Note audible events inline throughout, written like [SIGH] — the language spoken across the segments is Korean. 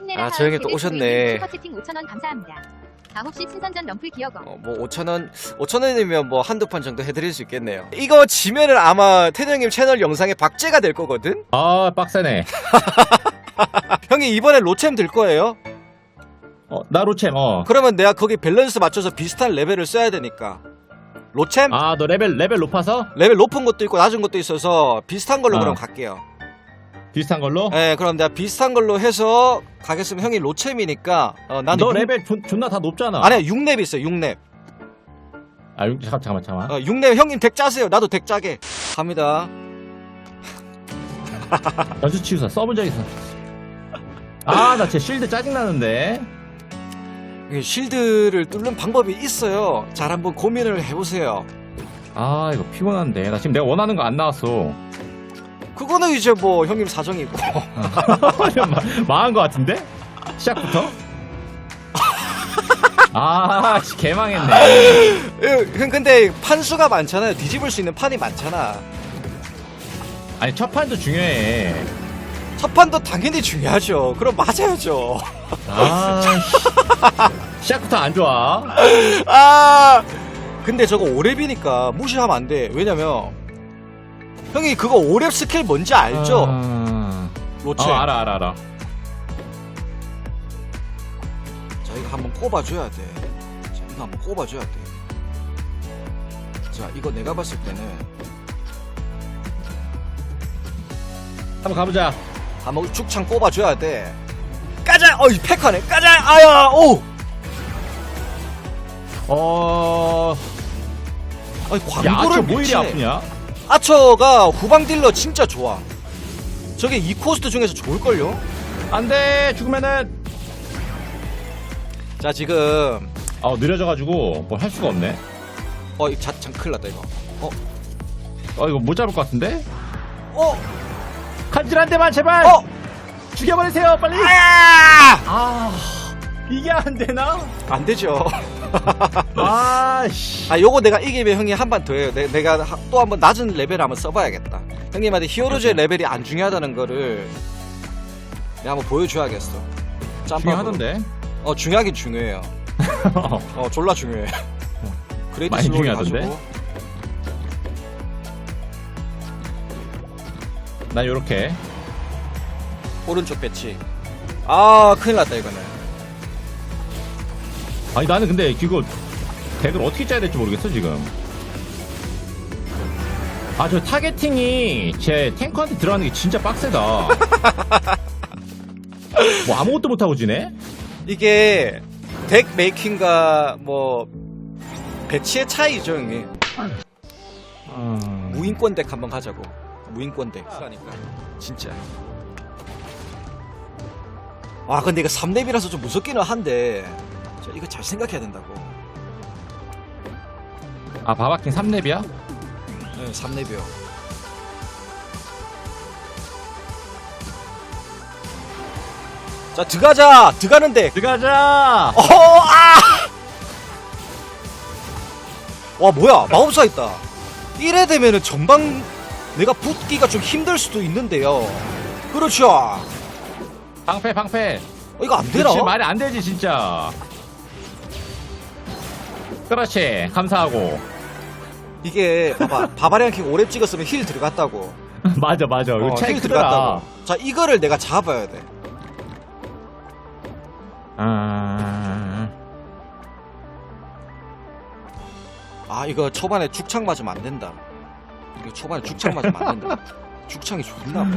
힘내라 아, 저 형이 또 오셨네. 슈퍼채팅 5,000원 감사합니다. 다홉시 신선전 럼플 기어거. 어, 뭐 5천원 5천원이면 뭐 한두 판 정도 해드릴 수 있겠네요 이거 지면은 아마 태도 형님 채널 영상에 박제가 될 거거든 아 빡세네. [LAUGHS] 형이 이번에 로챔 들 거예요 어, 나 로챔, 어. 그러면 내가 거기 밸런스 맞춰서 비슷한 레벨을 써야 되니까 로챔 아, 너 레벨, 레벨 높아서? 레벨 높은 것도 있고 낮은 것도 있어서 비슷한 걸로 어. 그럼 갈게요 비슷한 걸로? 네 그럼 내가 비슷한 걸로 해서 가겠으면 형이 로챔이니까 어, 나는 너 육- 레벨 존, 존나 다 높잖아. 아니 6렙 있어요 6렙 아, 육- 잠깐, 잠깐만, 잠깐만. 어, 6렙 형님 덱 짜세요 나도 덱 짜게 갑니다 연수 치유사 써본 적 있어. 아, 나 제 실드 짜증나는데. 이게 실드를 뚫는 방법이 있어요 잘 한번 고민을 해보세요 아, 이거 피곤한데. 나 지금 내가 원하는 거 안 나왔어. 그거는 이제 뭐 형님 사정이 있고 마- [LAUGHS] 망한 거 같은데? 시작부터? 아, 씨, 개망했네. 예, 근데 판수가 많잖아요 뒤집을 수 있는 판이 많잖아 아니, 첫 판도 중요해. 첫 판도 당연히 중요하죠 그럼 맞아야죠 아, 씨. 시작부터 안 좋아. 아 근데 저거 오랩이니까 무시하면 안 돼 왜냐면 형이 그거 오랩 스킬 뭔지 알죠? 아... 로체 어, 알아, 알아, 알아. 자 이거 한번 꼽아줘야 돼 자, 이거 한번 꼽아줘야 돼 자 이거 내가 봤을 때는 한번 가보자. 한번 축창 꼽아줘야 돼 까자 어이 팩하네 까자 아야 오 어... 아니 야, 광고를 아초 뭐 이리. 아프냐? 아처가 후방 딜러 진짜 좋아 저게 이 코스트 중에서 좋을걸요? 안 돼! 죽으면은! 자 지금 아, 느려져가지고 뭘 할 수가 없네. 어 이거 자, 참 큰일 났다 이거 어, 이거 못 잡을 것 같은데? 어? 간질 한 대만, 제발! 어? 죽여버리세요, 빨리! 아! 아, 이게 안 되나? 안 되죠 [LAUGHS] 아, 씨. 아 요거 내가 이기면 형이 한 판 더 해요 내, 내가 또 한 번 낮은 레벨 한번 써봐야겠다 형님한테 히어로즈의 레벨이 안 중요하다는 거를 내가 한번 보여줘야겠어 짬밥으로. 중요하던데? 어 중요하긴 중요해요 [LAUGHS] 어 졸라 중요해 그레이트 많이 슬로우 중요하던데? 가지고 난 요렇게. 오른쪽 배치 아 큰일 났다 이거는 아니, 나는 근데 이거 덱을 어떻게 짜야 될지 모르겠어, 지금. 아, 저 타겟팅이 제 탱커한테 들어가는 게 진짜 빡세다. [LAUGHS] 뭐 아무것도 못하고 지네? 이게 덱 메이킹과 뭐 배치의 차이죠 형님. 음... 무인권 덱 한번 가자고. 무인권 덱. 하니까. 진짜. 와 근데 이거 3렙이라서 좀 무섭기는 한데 저 이거 잘 생각해야 된다고 아, 바바킹 3렙이야? 네 3렙이요 자 들어가자 들어가는데 들어가자! 어, 아! 와, 뭐야. 마법사 있다. 이래 되면은 전방 내가 붙기가 좀 힘들 수도 있는데요. 그렇죠. 방패, 방패. 어, 이거 안 되나? 그렇지, 말이 안 되지, 진짜. 그렇지, 감사하고. 이게, 봐봐. 바바리안 킹 오랩 찍었으면 힐 들어갔다고. [LAUGHS] 맞아, 맞아. 이거 어, 차이 힐 크더라. 들어갔다고. 자, 이거를 내가 잡아야 돼. 아... 아, 이거 초반에 죽창 맞으면 안 된다. 이거 초반에 죽창 맞으면 안 된다. [LAUGHS] 죽창이 존나 아파.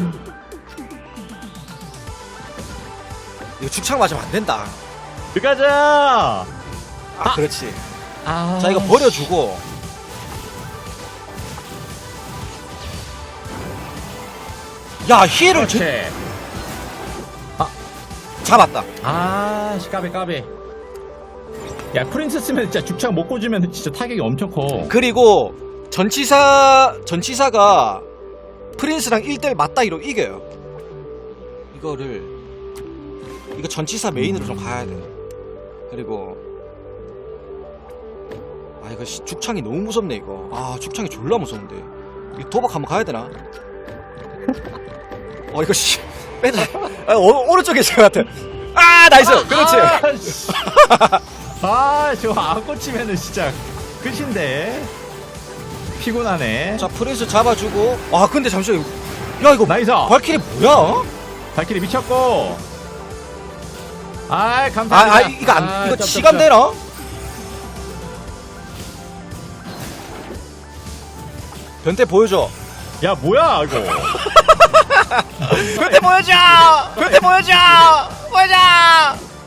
이거 죽창 맞으면 안 된다. 들어가자! 아, 그렇지. 아... 자 이거 버려주고 야 제- 그렇지. 잡았다 아, 씨, 까비, 까비. 야, 프린스 쓰면 진짜 죽창 못 꽂으면 진짜 타격이 엄청 커. 그리고 전치사 전치사가 프린스랑 1대1 맞다이로 이겨요 이거를 이거 전치사 메인으로 좀 가야 돼 그리고 아 이거 씨, 죽창이 너무 무섭네 이거 아 죽창이 졸라 무서운데 이 도박 한번 가야 되나 어 이거 씨 빼자 아, 오, 오른쪽에 있을 것 같아 아아 나이스 그렇지 아, 씨. 아, 저거 안 꽂히면은 진짜 끝인데. 피곤하네. 자 프린스 잡아주고 아 근데 잠시만 야 이거 나이스. 발키리 뭐야 발키리 미쳤고. 아, 아, 감사합니다. 아 이거 안 아, 이거 쩝, 시간. 되나 변태 보여줘 야, 뭐야, 이거. 변태 보여줘 변태 보여줘 보여줘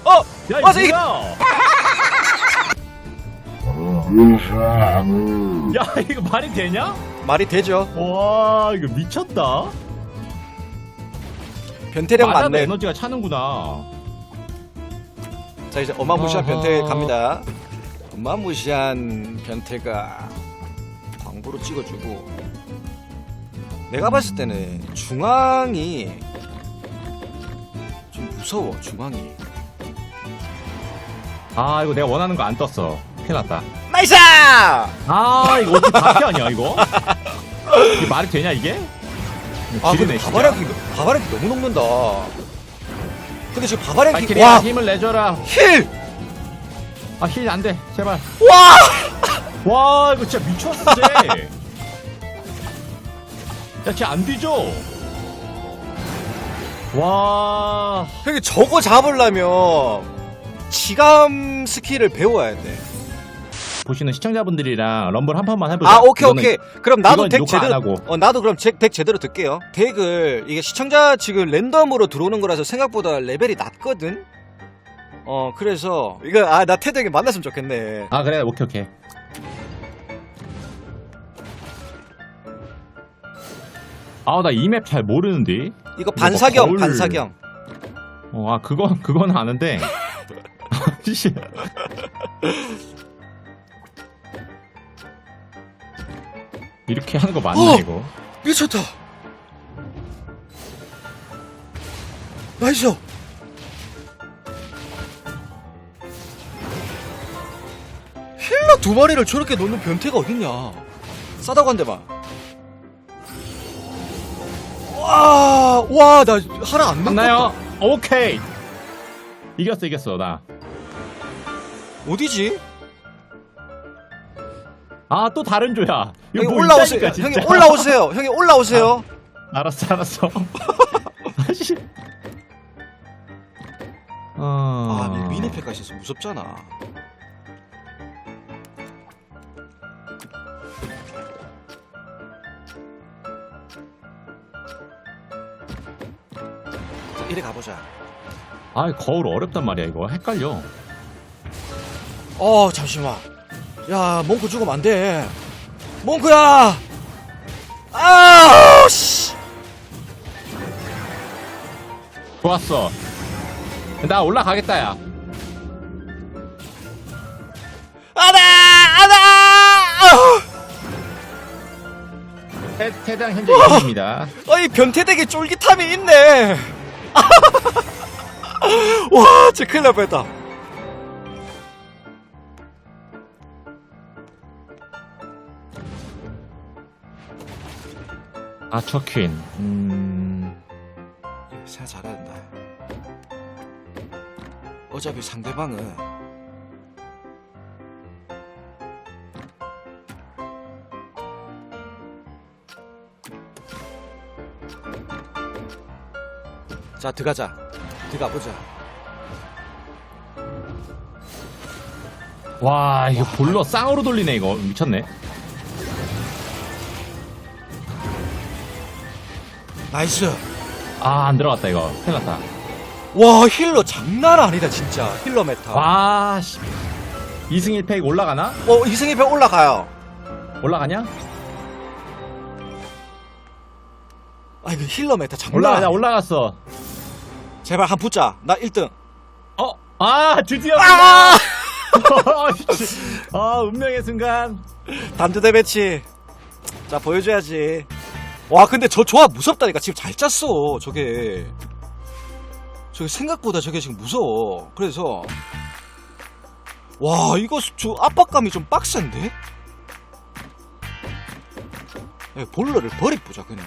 어 야, 와서 이거 이게 뭐야? 야, 이거 말이 되냐? 말이 되죠 와, 이거 미쳤다. 변태력 맞아도 많네 에너지가 차는구나. 자 이제 어마무시한. 변태 갑니다 어마무시한 변태가 광고로 찍어주고 내가 봤을 때는 중앙이 좀 무서워 중앙이 아, 이거 내가 원하는 거 안 떴어. 큰일 났다. 나이스 아, 이거 어떻게 바퀴 아니야, 이거? 이게 말이 되냐, 이게? 아 근데. 바바락이 바바락이 너무 녹는다 근데 지금 바바락이 발키리야, 와 힘을 내줘라. 힐! 아, 힐 안 돼. 제발. 와! 와, 이거 진짜 미쳤어, 쟤. [LAUGHS] 야, 쟤안 뒤져. 와. 형이 저거 잡으려면 지감 스킬을 배워야 돼. 보시는 시청자분들이랑 럼블 한 판만 해보자. 아 오케이 이거는 오케이. 그럼 나도 이건 덱 녹화 안 제대로 하고. 어 나도 그럼 제, 덱 제대로 듣게요. 덱을 이게 시청자 지금 랜덤으로 들어오는 거라서 생각보다 레벨이 낮거든. 어 그래서 이거 아나 테드 형이 만났으면 좋겠네. 아, 그래. 오케이, 오케이. 아, 나 이 맵 잘 모르는데. 이거 뭐 반사경 거울. 반사경. 어, 아, 그건, [LAUGHS] 그건 아는데. [LAUGHS] 씨. 이렇게 하는 거 맞나, 어! 이거? 미쳤다. 나이스. 두 마리를 저렇게 놓는 변태가 어딨냐? 싸다고 한 대만. 와, 와, 나 하나 안 맞나요? 오케이. 이겼어, 이겼어, 나. 어디지? 아, 또 다른 조야. 이거 형이 뭐 올라오세요. 있다니까, 진짜. 형이 올라오세요. 형이 올라오세요. 알았어, 알았어. [LAUGHS] 아씨. 어... 아, 미니패가 있어서 무섭잖아. 이래 가보자. 아, 거울 어렵단 말이야, 이거. 헷갈려. 어, 잠시만. 야, 몽크 죽으면 안 돼. 몽크야! 아, 씨! 좋았어. 나 올라가겠다, 야. 아다! 아다! 아! 태, 태장 현재 2위입니다. 어이, 변태되게 쫄깃함이 있네. [LAUGHS] 와, 진짜 큰일 날 뻔했다. 아, 처퀸. 음. 생각 잘해야 된다. 어차피 상대방은 자 들어가자 들어가보자 와, 이거 볼러 쌍으로 돌리네, 이거. 미쳤네. 나이스 아, 안 들어갔다, 이거. 큰일 났다. 와 힐러 장난 아니다 진짜 힐러 메타 와, 씨. 2승 1패 올라가나? 어 이승희 편 올라가요 올라가냐? 아 이거 힐러 메타 장난 올라가냐, 아니다 올라갔어. 제발 한 붙자 나 1등 어? 아, 드디어! 아 [LAUGHS] 아, 운명의 순간. 단두 대 배치. 자, 보여줘야지. 와, 근데 저 조합 무섭다니까. 지금 잘 짰어, 저게. 저게 생각보다 저게 지금 무서워. 그래서. 와, 이거 수- 저 압박감이 좀 빡센데? 야, 볼러를 버리보자, 그냥.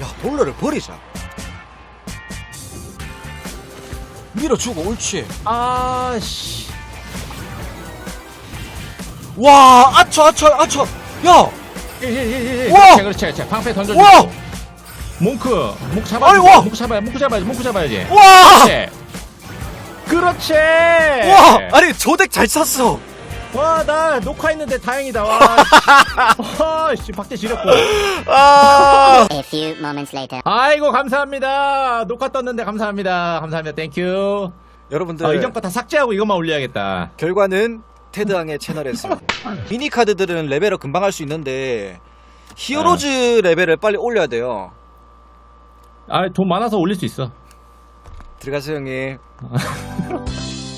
야, 볼러를 버리자. 밀어주고 옳지 아씨 와 아쳐 아쳐 아쳐 야 예예예예 우와! 그렇지 그렇지 그렇지 방패 던져주고 우와! 몽크 몽크 잡아 아니! 몽크 잡아야 몽크 잡아야지 몽크 잡아야지 와! 그렇지 그렇지 와! 아니 조덱 잘 찼어 와 나 녹화했는데 다행이다. 와. [LAUGHS] 와 씨 박대 지렸고. 아. A few moments later. 아이고 감사합니다. 녹화 떴는데 감사합니다. 감사합니다. 땡큐 여러분들 아, 이전 거 다 삭제하고 이것만 올려야겠다. 결과는 테드왕의 채널에서. [LAUGHS] 미니 카드들은 레벨업 금방 할 수 있는데 히어로즈 레벨을 빨리 올려야 돼요. 아 돈 많아서 올릴 수 있어. 들어가세요 형님 [LAUGHS]